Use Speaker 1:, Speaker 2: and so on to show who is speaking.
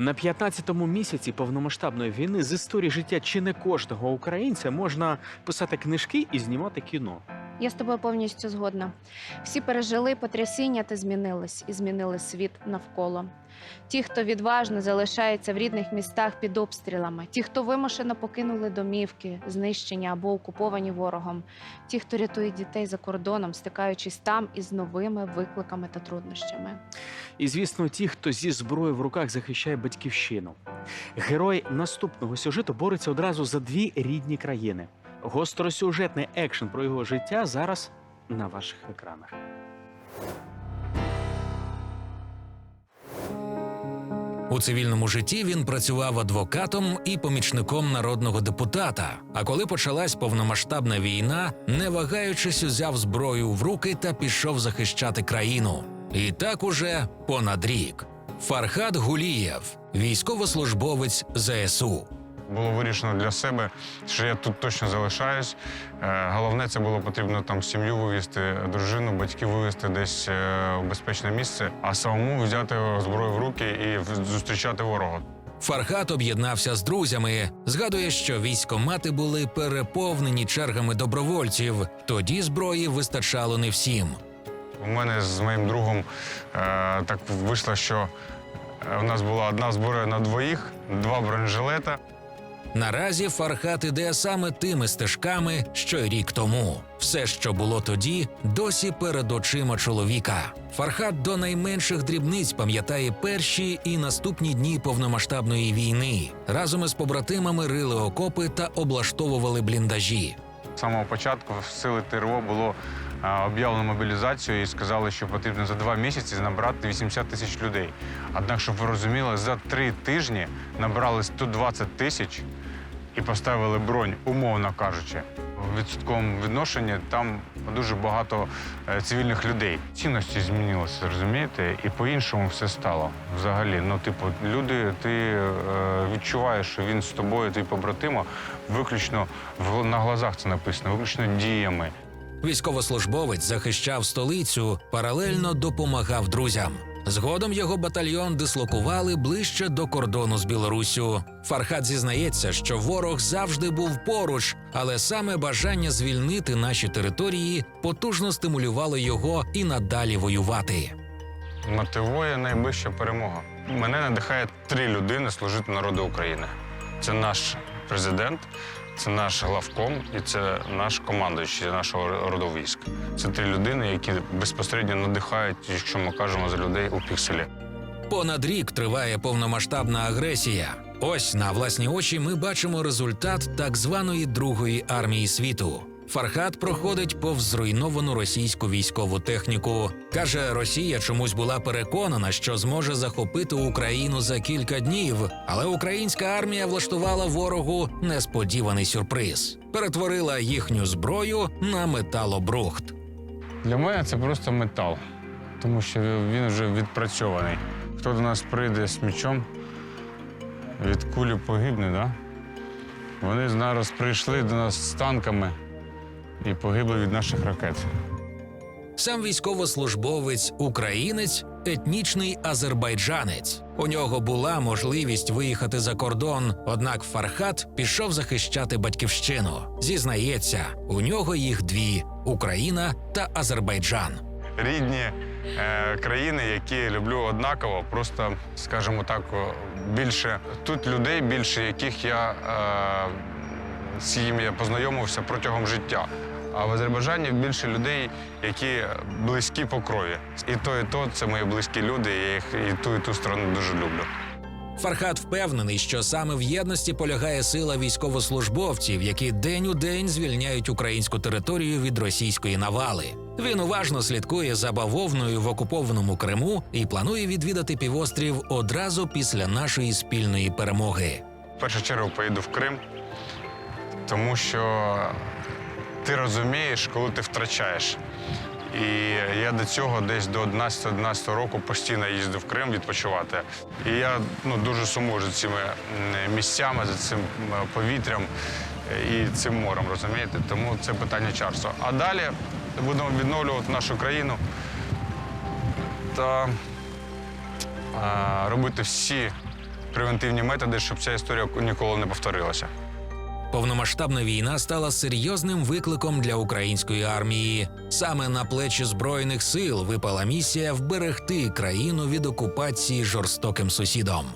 Speaker 1: На 15-му місяці повномасштабної війни з історії життя чи не кожного українця можна писати книжки і знімати кіно.
Speaker 2: Я з тобою повністю згодна. Всі пережили потрясіння та змінились, і змінили світ навколо. Ті, хто відважно залишається в рідних містах під обстрілами, ті, хто вимушено покинули домівки, знищені або окуповані ворогом, ті, хто рятує дітей за кордоном, стикаючись там із новими викликами та труднощами.
Speaker 1: І, звісно, ті, хто зі зброєю в руках захищає батьківщину. Герой наступного сюжету бореться одразу за дві рідні країни. Гостросюжетний екшен про його життя зараз на ваших екранах.
Speaker 3: У цивільному житті він працював адвокатом і помічником народного депутата. А коли почалась повномасштабна війна, не вагаючись, узяв зброю в руки та пішов захищати країну. І так уже понад рік. Фархад Гулієв, військовослужбовець ЗСУ.
Speaker 4: Було вирішено для себе, що я тут точно залишаюсь. Е, Головне, це було потрібно там сім'ю вивезти, дружину, батьків вивезти десь е, в безпечне місце, а самому взяти зброю в руки і зустрічати ворога.
Speaker 3: Фархат об'єднався з друзями. Згадує, що військомати були переповнені чергами добровольців. Тоді зброї вистачало не всім.
Speaker 4: У мене з моїм другом е, так вийшло, що е, у нас була одна зброя на двоїх, два бронежилета.
Speaker 3: Наразі Фархат іде саме тими стежками, що й рік тому. Все, що було тоді, досі перед очима чоловіка. Фархат до найменших дрібниць пам'ятає перші і наступні дні повномасштабної війни. Разом із побратимами рили окопи та облаштовували бліндажі.
Speaker 4: З самого початку в сили ТРО було е, об'явлено мобілізацію і сказали, що потрібно за два місяці набрати 80 тисяч людей. Однак, щоб ви розуміли, за три тижні набрали 120 тисяч і поставили бронь, умовно кажучи. В відсотковому відношенні там дуже багато е, цивільних людей. Цінності змінилися, розумієте? І по-іншому все стало взагалі. Ну, типу, люди, ти е, відчуваєш, що він з тобою, твій побратима, виключно в, на глазах це написано, виключно діями.
Speaker 3: Військовослужбовець захищав столицю, паралельно допомагав друзям. Згодом його батальйон дислокували ближче до кордону з Білоруссю. Фархат зізнається, що ворог завжди був поруч, але саме бажання звільнити наші території потужно стимулювало його і надалі воювати.
Speaker 4: Мотивує найближча перемога. Мене надихає три людини служити народу України. Це наш президент, це наш главком і це наш командуючий нашого роду військ. Це три людини, які безпосередньо надихають, якщо ми кажемо за людей у пікселі.
Speaker 3: Понад рік триває повномасштабна агресія. Ось на власні очі ми бачимо результат так званої Другої армії світу. Фархат проходить повз зруйновану російську військову техніку. Каже, Росія чомусь була переконана, що зможе захопити Україну за кілька днів, але українська армія влаштувала ворогу несподіваний сюрприз. Перетворила їхню зброю на металобрухт.
Speaker 4: Для мене це просто метал, тому що він вже відпрацьований. Хто до нас прийде з мечом, від кулі погибне, да? Вони зараз прийшли до нас з танками і погибли від наших ракет.
Speaker 3: Сам військовослужбовець українець, етнічний азербайджанець. У нього була можливість виїхати за кордон, однак Фархат пішов захищати батьківщину. Зізнається, у нього їх дві: Україна та Азербайджан.
Speaker 4: Рідні е, країни, які люблю однаково, просто, скажімо так, більше тут людей, більше яких я е, з якими я познайомився протягом життя. А в Азербайджані більше людей, які близькі по крові. І то, і то це мої близькі люди. Я їх і ту, і ту сторону дуже люблю.
Speaker 3: Фархат впевнений, що саме в єдності полягає сила військовослужбовців, які день у день звільняють українську територію від російської навали. Він уважно слідкує за бавовною в окупованому Криму і планує відвідати півострів одразу після нашої спільної перемоги.
Speaker 4: В першу чергу поїду в Крим, тому що ти розумієш, коли ти втрачаєш. І я до цього десь до 11-11 року постійно їздив в Крим відпочивати. І я ну, дуже сумую за цими місцями, за цим повітрям і цим морем, розумієте? Тому це питання часу. А далі будемо відновлювати нашу країну та а, робити всі превентивні методи, щоб ця історія ніколи не повторилася.
Speaker 3: Повномасштабна війна стала серйозним викликом для української армії. Саме на плечі збройних сил випала місія вберегти країну від окупації жорстоким сусідом.